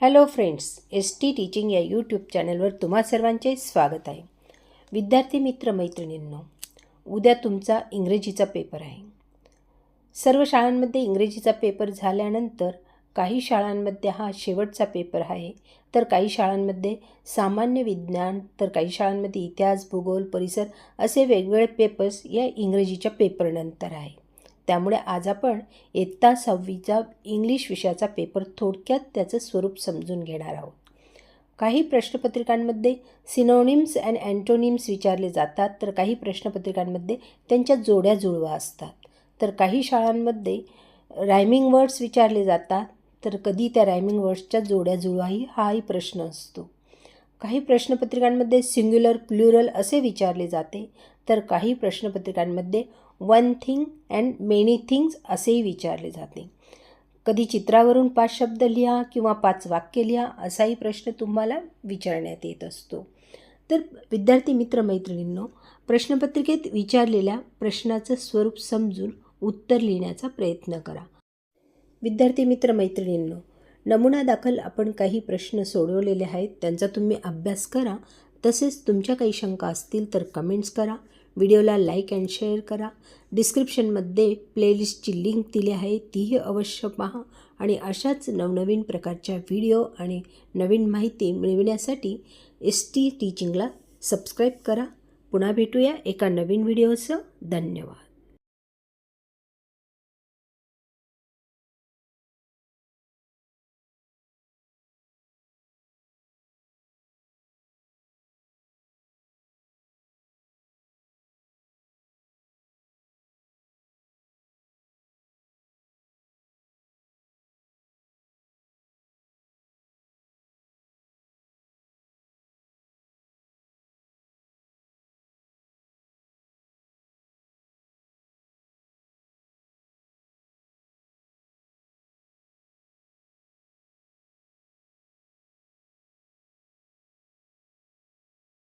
Hello friends S T teaching या YouTube चॅनलवर तुम्हा सर्वांचे स्वागत आहे. विद्यार्थी मित्र मैत्रिणींनो उद्या तुमचा इंग्रजीचा पेपर आहे. सर्व शाळांमध्ये इंग्रजीचा पेपर झाल्यानंतर काही शाळांमध्ये हा शेवटचा पेपर आहे तर काही शाळांमध्ये सामान्य विज्ञान तर काही शाळांमध्ये इतिहास भूगोल परिसर असे वेगवेगळे पेपर्स या इंग्रजीच्या पेपरनंतर आहे. त्यामुळे आज आपण इयत्ता सहावीचा इंग्लिश विषयाचा पेपर थोडक्यात त्याचं स्वरूप समजून घेणार आहोत. काही प्रश्नपत्रिकांमध्ये सिनोनिम्स अँड अँटोनिम्स विचारले जातात तर काही प्रश्नपत्रिकांमध्ये त्यांच्या जोड्या जुळवा असतात. तर काही शाळांमध्ये रायमिंग वर्ड्स विचारले जातात तर कधी त्या रायमिंग वर्ड्सच्या जोड्या जुळवाही हाही प्रश्न असतो. काही प्रश्नपत्रिकांमध्ये सिंग्युलर प्लुरल असे विचारले जाते तर काही प्रश्नपत्रिकांमध्ये one thing and many things असेही विचारले जाते कधी चित्रावरून पाच शब्द लिहा किंवा पाच वाक्य लिहा असाही प्रश्न तुम्हाला विचारण्यात येत असतो. तर विद्यार्थी मित्रमैत्रिणींनो प्रश्नपत्रिकेत विचारलेल्या प्रश्नाचं स्वरूप समजून उत्तर लिहिण्याचा प्रयत्न करा. विद्यार्थी मित्रमैत्रिणींनो नमुना दाखल आपण काही प्रश्न सोडवलेले आहेत त्यांचा तुम्ही अभ्यास करा. तसेच तुमच्या काही शंका असतील तर कमेंट्स करा. व्हिडिओला लाईक अँड शेअर करा. डिस्क्रिप्शनमध्ये प्लेलिस्टची लिंक दिली आहे. तीही अवश्य पहा आणि अशाच नवनवीन प्रकारच्या व्हिडिओ आणि नवीन माहिती मिळविण्यासाठी एस टी टीचिंगला सबस्क्राईब करा. पुन्हा भेटूया एका नवीन व्हिडिओचं धन्यवाद.